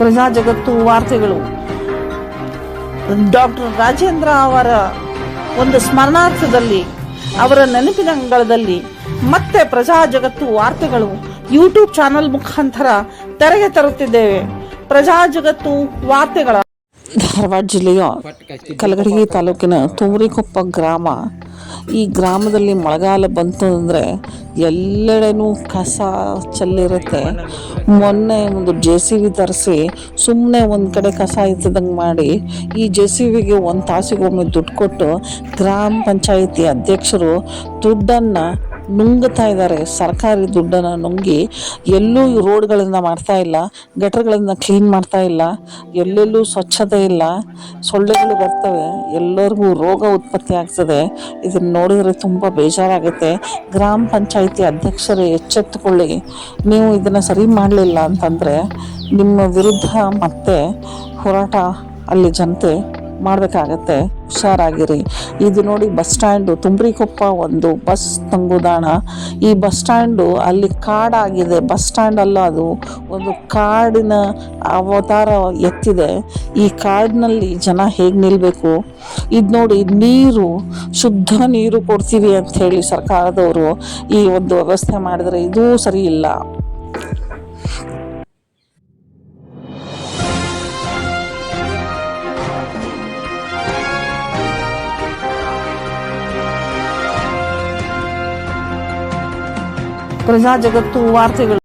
ಪ್ರಜಾ ಜಗತ್ತು ವಾರ್ತೆಗಳು. ಡಾಕ್ಟರ್ ರಾಜೇಂದ್ರ ಅವರ ಒಂದು ಸ್ಮರಣಾರ್ಥದಲ್ಲಿ, ಅವರ ನೆನಪಿನ ಅಂಗಳದಲ್ಲಿ ಮತ್ತೆ ಪ್ರಜಾ ಜಗತ್ತು ವಾರ್ತೆಗಳು ಯೂಟ್ಯೂಬ್ ಚಾನಲ್ ಮುಖಾಂತರ ತೆರೆಗೆ ತರುತ್ತಿದ್ದೇವೆ. ಪ್ರಜಾ ಜಗತ್ತು ವಾರ್ತೆಗಳ ಧಾರವಾಡ ಜಿಲ್ಲೆಯ ಕಲಗಡಗಿ ತಾಲೂಕಿನ ತುಮರಿಕೊಪ್ಪ ಗ್ರಾಮ. ಈ ಗ್ರಾಮದಲ್ಲಿ ಮಳೆಗಾಲ ಬಂತು ಅಂದರೆ ಎಲ್ಲೆಡೆನೂ ಕಸ ಚೆಲ್ಲಿರುತ್ತೆ. ಮೊನ್ನೆ ಒಂದು ಜೆ ಸಿ ವಿ ತರಿಸಿ ಸುಮ್ಮನೆ ಒಂದು ಕಡೆ ಕಸ ಇದ್ದಂಗೆ ಮಾಡಿ ಈ ಜೆ ಸಿ ವಿಗೆ ಒಂದು ತಾಸಿಗೊಮ್ಮೆ ದುಡ್ಡು ಕೊಟ್ಟು ಗ್ರಾಮ ಪಂಚಾಯಿತಿ ಅಧ್ಯಕ್ಷರು ದುಡ್ಡನ್ನು ನುಂಗ್ತಾ ಇದ್ದಾರೆ. ಸರ್ಕಾರಿ ದುಡ್ಡನ್ನು ನುಂಗಿ ಎಲ್ಲೂ ರೋಡ್ಗಳಿಂದ ಮಾಡ್ತಾ ಇಲ್ಲ, ಗಟರ್ಗಳಿಂದ ಕ್ಲೀನ್ ಮಾಡ್ತಾ ಇಲ್ಲ, ಎಲ್ಲೆಲ್ಲೂ ಸ್ವಚ್ಛತೆ ಇಲ್ಲ. ಸೊಳ್ಳೆಗಳು ಬರ್ತವೆ, ಎಲ್ಲರಿಗೂ ರೋಗ ಉತ್ಪತ್ತಿ ಆಗ್ತದೆ. ಇದನ್ನು ನೋಡಿದರೆ ತುಂಬ ಬೇಜಾರಾಗುತ್ತೆ. ಗ್ರಾಮ ಪಂಚಾಯಿತಿ ಅಧ್ಯಕ್ಷರೇ, ಎಚ್ಚೆತ್ತುಕೊಳ್ಳಿ. ನೀವು ಇದನ್ನು ಸರಿ ಮಾಡಲಿಲ್ಲ ಅಂತಂದರೆ ನಿಮ್ಮ ವಿರುದ್ಧ ಮತ್ತೆ ಹೋರಾಟ ಅಲ್ಲಿ ಜನತೆ ಮಾಡಬೇಕಾಗತ್ತೆ. ಹುಷಾರಾಗಿರಿ. ಇದು ನೋಡಿ ಬಸ್ ಸ್ಟ್ಯಾಂಡು, ತುಂಬ್ರಿಕೊಪ್ಪ ಒಂದು ಬಸ್ ತಂಗುದಾಣ. ಈ ಬಸ್ ಸ್ಟ್ಯಾಂಡು ಅಲ್ಲಿ ಕಾಡಾಗಿದೆ. ಬಸ್ ಸ್ಟ್ಯಾಂಡ್ ಅಲ್ಲ ಅದು ಒಂದು ಕಾಡಿನ ಅವತಾರ ಎತ್ತಿದೆ. ಈ ಕಾಡಿನಲ್ಲಿ ಜನ ಹೇಗೆ ನಿಲ್ಲಬೇಕು ಇದು ನೋಡಿ ನೀರು, ಶುದ್ಧ ನೀರು ಕೊಡ್ತೀವಿ ಅಂತ ಹೇಳಿ ಸರ್ಕಾರದವರು ಈ ಒಂದು ವ್ಯವಸ್ಥೆ ಮಾಡಿದರೆ ಇದೂ ಸರಿ ಪ್ರಜಾ ಜಗತ್ತು ವಾರ್ತೆಗಳು.